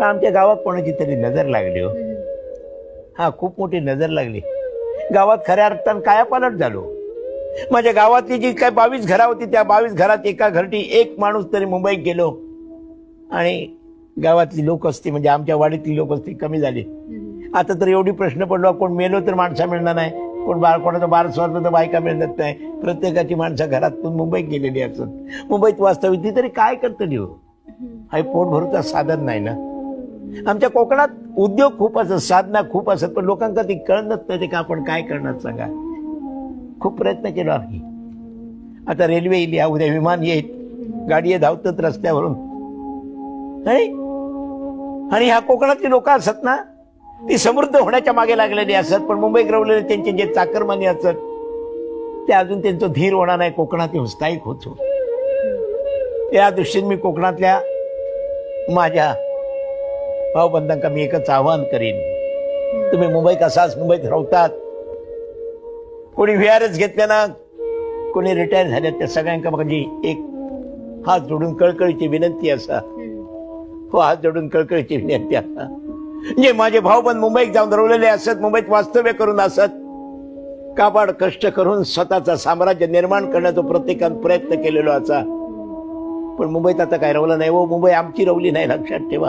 पण आमच्या गावात कोणाची तरी नजर लागली हो. हा खूप मोठी नजर लागली. गावात खऱ्या अर्थानं कायापालट झालो. माझ्या गावातली जी काय बावीस घरा होती त्या बावीस घरात एका घरटी एक माणूस तरी मुंबईत गेलो. आणि गावातली लोक असती म्हणजे आमच्या वाडीतली लोक असती कमी झाली. आता तर एवढी प्रश्न पडलो कोण मेलो तर माणसा मिळणार नाही. कोण बाळ कोणाचं बार स्वारलं तर बायका मिळत नाही. प्रत्येकाची माणसं घरातून मुंबईत गेलेली असत मुंबईत वास्तविक ती तरी काय करतं देऊ हा? पोट भरूचा साधन नाही ना? आमच्या कोकणात उद्योग खूप असत साधना खूप असत पण लोकांना ती कळत नाही का आपण काय करणार सांगा. खूप प्रयत्न केला आम्ही. आता रेल्वे येईल या उद्या विमान येईल गाडी धावतात रस्त्यावरून. नाही? आणि ह्या कोकणातली लोक असत ना ती समृद्ध होण्याच्या मागे लागलेली असत पण मुंबईत रवलेले त्यांचे जे चाकरमानी असत ते अजून त्यांचं धीर होणार नाही कोकणात स्थायिक होतो. या दृष्टीने मी कोकणातल्या माझ्या भावबंधांका मी एकच आवाहन करीन. तुम्ही मुंबईत असाच मुंबईत राहतात? कोणी व्ही आर एस घेतल्या कोणी रिटायर झाल्या त्या सगळ्यांका माझी एक हात जोडून कळकळीची विनंती असा. हो हात जोडून कळकळीची विनंती असा. जे माझे भाऊबंद मुंबईत जाऊन रवलेले असत मुंबईत वास्तव्य करून असत काबाड कष्ट करून स्वतःचा साम्राज्य निर्माण करण्याचा प्रत्येकानं प्रयत्न केलेलो असा. पण मुंबईत आता काय रवलं नाही हो? मुंबई आमची रवली नाही लक्षात ठेवा.